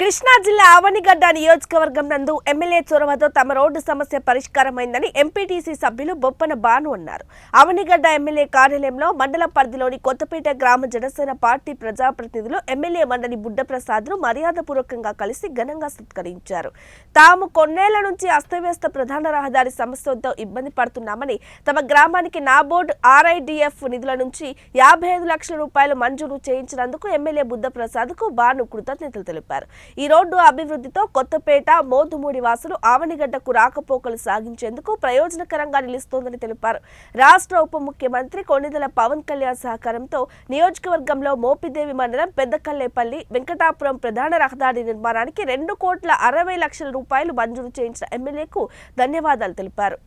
కృష్ణా జిల్లా ఆవనిగడ్డ నియోజకవర్గం నందు ఎమ్మెల్యే చొరవతో తమ రోడ్డు సమస్య పరిష్కారమైందని ఎంపీటీసీ సభ్యులు బొప్పన బాను అన్నారు. ఆవనిగడ్డ ఎమ్మెల్యే కార్యాలయంలో మండల పరిధిలోని కొత్తపేట గ్రామ జనసేన పార్టీ ప్రజాప్రతినిధులు ఎమ్మెల్యే మండలి బుడ్డప్రసాద్ను మర్యాదపూర్వకంగా కలిసి ఘనంగా సత్కరించారు. తాము కొన్నేళ్ళ నుంచి అస్తవ్యస్త ప్రధాన రహదారి సమస్యతో ఇబ్బంది పడుతున్నామని తమ గ్రామానికి నాబోర్డ్ ఆర్ఐడిఎఫ్ నిధుల నుంచి యాభై ఐదు లక్షల రూపాయలు మంజూరు చేయించినందుకు ఎమ్మెల్యే బుద్ధప్రసాద్కు బాను కృతజ్ఞతలు తెలిపారు. ఈ రోడ్డు అభివృద్ధితో కొత్తపేట మోదుమూడి వాసులు ఆవనిగడ్డకు రాకపోకలు సాగించేందుకు ప్రయోజనకరంగా నిలుస్తోందని తెలిపారు. రాష్ట్ర ఉప ముఖ్యమంత్రి కొణిదెల పవన్ కళ్యాణ్ సహకారంతో నియోజకవర్గంలో మోపిదేవి మండలం పెద్దకల్లేపల్లి వెంకటాపురం ప్రధాన రహదారి నిర్మాణానికి రెండు కోట్ల అరవై లక్షల రూపాయలు మంజూరు చేయించిన ఎమ్మెల్యేకు ధన్యవాదాలు తెలిపారు.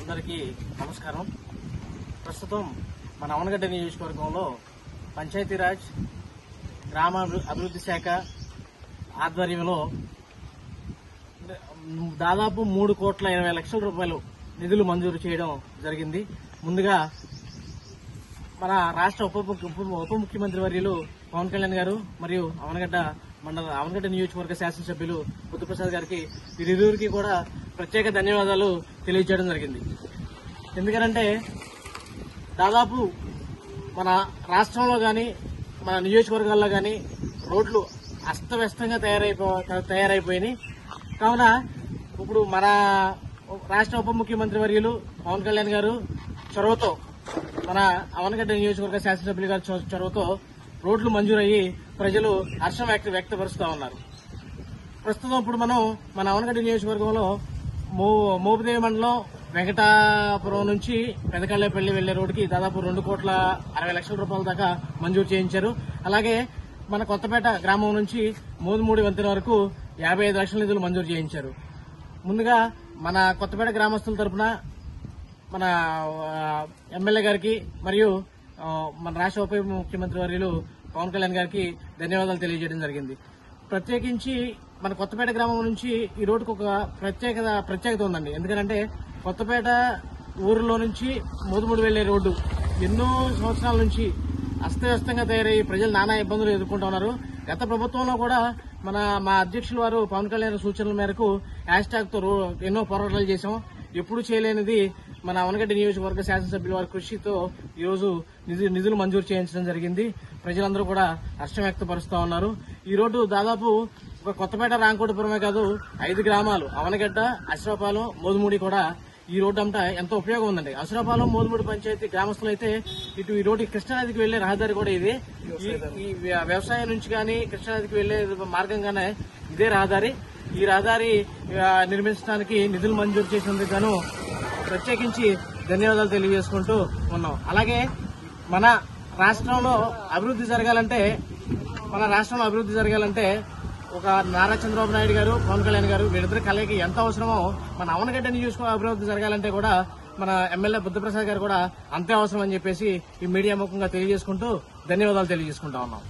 అందరికీ నమస్కారం. ప్రస్తుతం మన అవనగడ్డ నియోజకవర్గంలో పంచాయతీరాజ్ గ్రామ అభివృద్ధి శాఖ ఆధ్వర్యంలో దాదాపు మూడు కోట్ల ఇరవై లక్షల రూపాయలు నిధులు మంజూరు చేయడం జరిగింది. ముందుగా మన రాష్ట్ర ఉప ముఖ్య- ఉప- ముఖ్యమంత్రి వర్యులు పవన్ కళ్యాణ్ గారు మరియు అవనగడ్డ మండల అవనగడ్డ నియోజకవర్గ శాసనసభ్యులు బుద్ధప్రసాద్ గారికి వీరిరువురికి కూడా ప్రత్యేక ధన్యవాదాలు తెలియజేయడం జరిగింది. ఎందుకంటే దాదాపు మన రాష్ట్రంలో కానీ మన నియోజకవర్గాల్లో కానీ రోడ్లు అస్తవ్యస్తంగా తయారైపో తయారైపోయినాయి. కావున ఇప్పుడు మన రాష్ట్ర ఉప ముఖ్యమంత్రి వర్యులు పవన్ కళ్యాణ్ గారు చొరవతో మన అవనగడ్డ నియోజకవర్గ శాసనసభ్యులు గారు చొరవతో రోడ్లు మంజూరయ్యి ప్రజలు హర్షం వ్యక్త వ్యక్తపరుస్తూ ఉన్నారు. ప్రస్తుతం ఇప్పుడు మనం మన అవనగడ్డ నియోజకవర్గంలో మో మోపుదేవి మండలం వెంకటాపురం నుంచి పెదకళ్ళపల్లి వెళ్ళే రోడ్డుకి దాదాపు రెండు కోట్ల అరవై లక్షల రూపాయల దాకా మంజూరు చేయించారు. అలాగే మన కొత్తపేట గ్రామం నుంచి మోదుమూడి వంతెన వరకు యాభై ఐదు లక్షల నిధులు మంజూరు చేయించారు. ముందుగా మన కొత్తపేట గ్రామస్తుల తరపున మన ఎమ్మెల్యే గారికి మరియు మన రాష్ట్ర ఉప ముఖ్యమంత్రి వర్యులు పవన్ కళ్యాణ్ గారికి ధన్యవాదాలు తెలియజేయడం జరిగింది. ప్రత్యేకించి మన కొత్తపేట గ్రామం నుంచి ఈ రోడ్డుకు ఒక ప్రత్యేకత ప్రత్యేకత ఉందండి. ఎందుకంటే కొత్తపేట ఊరిలో నుంచి మోదుమూడు వెళ్ళే రోడ్డు ఎన్నో సంవత్సరాల నుంచి అస్తవ్యస్తంగా తయారయ్యి ప్రజలు నానా ఇబ్బందులు ఎదుర్కొంటూ ఉన్నారు. గత ప్రభుత్వంలో కూడా మన మా అధ్యక్షులు వారు పవన్ కళ్యాణ్ సూచనల మేరకు హ్యాష్తో రో- ఎన్నో పోరాటాలు చేశాం. ఎప్పుడు చేయలేనిది మన అవనగడ్డ నియోజకవర్గ శాసనసభ్యుల వారి కృషితో ఈ రోజు నిధులు మంజూరు చేయించడం జరిగింది. ప్రజలందరూ కూడా హర్షం వ్యక్తపరుస్తూ ఉన్నారు. ఈ రోడ్డు దాదాపు ఒక కొత్తపేట రాంకోటపురమే కాదు ఐదు గ్రామాలు అవనగడ్డ అశ్వపాలెం మోదుమూడి కూడా ఈ రోడ్డు అంతా ఎంతో ఉపయోగం ఉందండి. అసురాపాలెం మోదుమూడి పంచాయతీ గ్రామస్తులు అయితే ఇటు ఈ రోడ్డు కృష్ణానదికి వెళ్ళే రహదారి కూడా ఇది. ఈ- వ్య- వ్యవసాయం నుంచి కానీ కృష్ణానదికి వెళ్ళే మార్గంగానే ఇదే రహదారి. ఈ రహదారి నిర్మించడానికి నిధులు మంజూరు చేసినందుకు గాను ప్రత్యేకించి ధన్యవాదాలు తెలియజేసుకుంటూ ఉన్నాం. అలాగే మన రాష్ట్రంలో అభివృద్ధి జరగాలంటే మన రాష్ట్రంలో అభివృద్ధి జరగాలంటే ఒక నారా చంద్రబాబు నాయుడు గారు పవన్ కళ్యాణ్ గారు వీరిద్దరు కలయిక ఎంత అవసరమో మన అవనగడ్డ నియోజకవర్గ అభివృద్ధి జరగాలంటే కూడా మన ఎమ్మెల్యే బుద్ధప్రసాద్ గారు కూడా అంతే అవసరం అని చెప్పేసి ఈ మీడియా ముఖంగా తెలియజేసుకుంటూ ధన్యవాదాలు తెలియజేసుకుంటా ఉన్నాం.